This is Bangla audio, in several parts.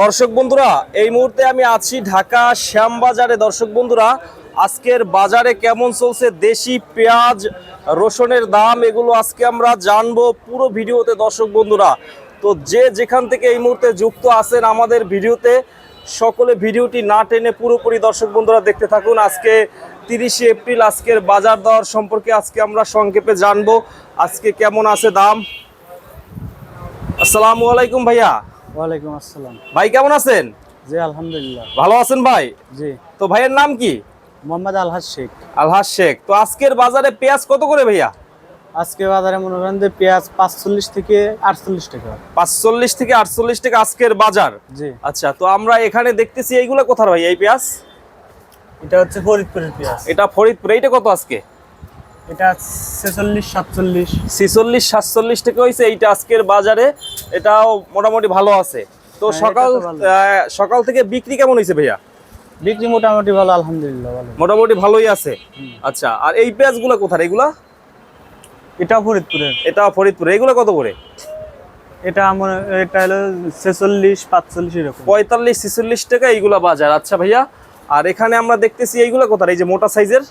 দর্শক বন্ধুরা, এই মুহূর্তে আমি আছি ঢাকা শ্যামবাজারে। দর্শক বন্ধুরা, আজকের বাজারে কেমন চলছে? দেশি পেঁয়াজ, রসুনের দাম, এগুলো আজকে আমরা জানব পুরো ভিডিওতে দর্শক বন্ধুরা। তো যে যেখান থেকে এই মুহূর্তে যুক্ত আছেন আমাদের ভিডিওতে, সকলে ভিডিওটি না টেনে পুরোপুরি দর্শক বন্ধুরা দেখতে থাকুন। আজকে তিরিশে এপ্রিল, আজকের বাজার দর সম্পর্কে আজকে আমরা সংক্ষেপে জানব। আজকে কেমন আছে দাম? আসসালামু আলাইকুম ভাইয়া। ওয়ালাইকুম আসসালাম। ভাই কেমন আছেন? জি আলহামদুলিল্লাহ। ভালো আছেন ভাই? জি। তো ভাইয়ের নাম কি? মোহাম্মদ আলহাজ শেখ। আলহাজ শেখ। তো আজকের বাজারে পেঁয়াজ কত করে ভাইয়া? আজকে বাজারে মনে করেন যে পেঁয়াজ পাঁচচল্লিশ থেকে আটচল্লিশ টাকা। পাঁচচল্লিশ থেকে আটচল্লিশ টাকা আজকের বাজার। জি। আচ্ছা তো আমরা এখানে দেখতেছি এইগুলো কোথার ভাই এই পেঁয়াজ? এটা হচ্ছে ফরিদপুরের পেঁয়াজ। এটা ফরিদপুর এইটা কত আজকে? এটা ছেচল্লিশ সাতচল্লিশ। ছিচল্লিশ সাতচল্লিশ টাকা হয়েছে এইটা আজকের বাজারে। এটাও মোটামুটি ভালো আছে। তো হ্যাঁ, সকাল সকাল থেকে বিক্রি কেমন হয়েছে ভাইয়া? বিক্রি মোটামুটি ভালো আলহামদুলিল্লাহ ভালো। মোটামুটি ভালোই আছে। আচ্ছা আর এই পেঁয়াজগুলো কোথার এগুলা? এটা ফরিদপুরের। এটা ফরিদপুর। এইগুলো কত করে? এটা মনে এটা হলো ছেচল্লিশ পাঁচচল্লিশ এরকম। পঁয়তাল্লিশ ছিচল্লিশ টাকা এইগুলা বাজার। আচ্ছা ভাইয়া আর এখানে আমরা দেখতেছি এইগুলা কোথায়? এই যে মোটা সাইজের?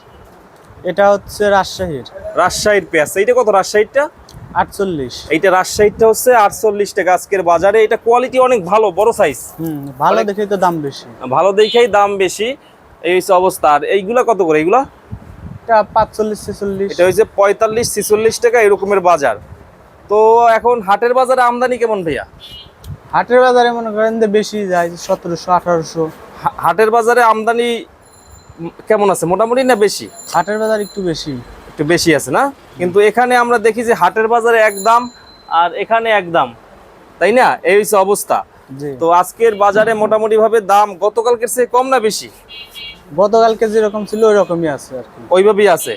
এটা হচ্ছে রাজশাহীর। রাজশাহীর পেঁয়াজ। এইটা কত রাজশাহীরটা? আটচল্লিশ। এইটা রাজশাহীরটা হচ্ছে আটচল্লিশ টাকা আজকের বাজারে। এটা কোয়ালিটি অনেক ভালো বড় সাইজ হুম ভালো দেখেই তো দাম বেশি। ভালো দেখেই দাম বেশি। এই হচ্ছে অবস্থা। আর এইগুলা কত করে এইগুলা? এটা পাঁচচল্লিশ ছেচল্লিশ। এটা হচ্ছে পঁয়তাল্লিশ ছিচল্লিশ টাকা এরকমের বাজার। তো এখন হাটের বাজারে আমদানি কেমন ভাইয়া? হাটের বাজারে মনে করেন যে বেশি যায় সতেরোশো আঠারোশো। হাটের বাজারে আমদানি কেমন আছে? মোটামুটি না বেশি? হাটের বাজার একটু বেশি। একটু বেশি আছে না? কিন্তু এখানে আমরা দেখি যে হাটের বাজারে এক দাম আর এখানে এক দাম। তাই না? এই হচ্ছে অবস্থা। তো আজকের বাজারে মোটামুটি ভাবে দাম গতকালকের চেয়ে কম না বেশি? গতকালকে যেরকম ছিল ওই রকমই আছে আর কি। ওইভাবেই আছে?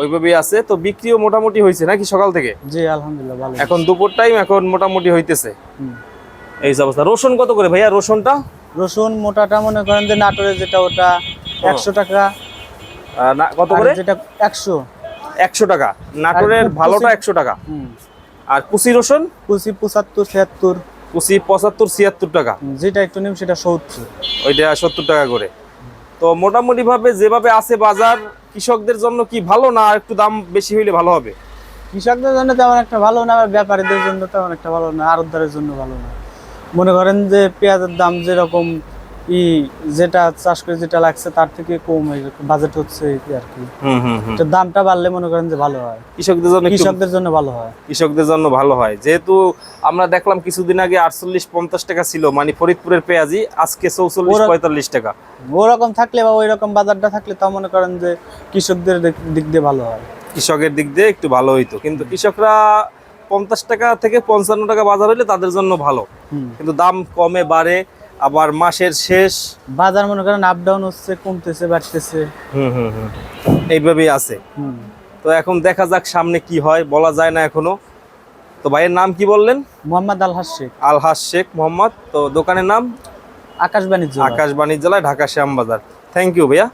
ওইভাবেই আছে। তো বিক্রিও মোটামুটি হয়েছে নাকি সকাল থেকে? জি আলহামদুলিল্লাহ ভালো এখন দুপুর টাইম এখন মোটামুটি হইতেছে। এই অবস্থা। রসুন কত করে ভাইয়া? রসুনটা? রসুন মোটাটা মনে করেন যে নাটোরের যেটা ওটা একশো। টাকা। না, কত করে? যেটা একশো। একশো টাকা। নাটোরের আর ভালোটা একশো টাকা। আর কুচি রসুন? কুচি পঁচাত্তর ছিয়াত্তর। কুচি পঁচাত্তর ছিয়াত্তর টাকা। যেটা একটু নিম সেটা সত্তর। ওইটা সত্তর টাকা করে। তো মোটামুটি ভাবে যেভাবে আছে বাজার কৃষকদের জন্য কি ভালো না আর একটু দাম বেশি হইলে ভালো হবে? কৃষকদের জন্য তেমন একটা ভালো না আবার ব্যাপারীদের জন্য তেমন একটা ভালো না আড়তদারের জন্য ভালো না। মনে করেন যে পেঁয়াজের দাম যেরকম ই যেটা চাষ করে যেটা লাগছে তার থেকে কম বাজেট হচ্ছে আর কি দামটা বাড়লে মনে করেন যে ভালো হয়। কৃষকদের জন্য কৃষকদের জন্য ভালো হয়। কৃষকদের জন্য ভালো হয়। যেহেতু আমরা দেখলাম কিছুদিন আগে আটচল্লিশ পঞ্চাশ টাকা ছিল মানে ফরিদপুরের পেঁয়াজি আজকে চৌচল্লিশ পঁয়তাল্লিশ টাকা। ওরকম থাকলে বা ওই রকম বাজারটা থাকলে তা মনে করেন যে কৃষকদের দিক- দিয়ে ভালো হয়। কৃষকের দিক দিয়ে একটু ভালো হইতো। কিন্তু কৃষকরা পঞ্চাশ টাকা থেকে পঞ্চান্ন টাকা বাজার হইলে তাদের জন্য ভালো। কিন্তু দাম কমে বাড়ে আবার মাসের শেষ। বাজার মনে করেন আপ ডাউন হচ্ছে কমতেছে বাড়তেছে। হুম হুম হুম। এইভাবেই আছে। হুম। তো এখন দেখা যাক সামনে কি হয় বলা যায় না এখনও। তো ভাইয়ের নাম কি বললেন? মোহাম্মদ আলহাস শেখ। আলহাস শেখ মোহাম্মদ। তো দোকানের নাম? আকাশ বাণিজ্য। আকাশ বাণিজ্যালয় ঢাকা শ্যামবাজার। থ্যাংক ইউ ভাইয়া।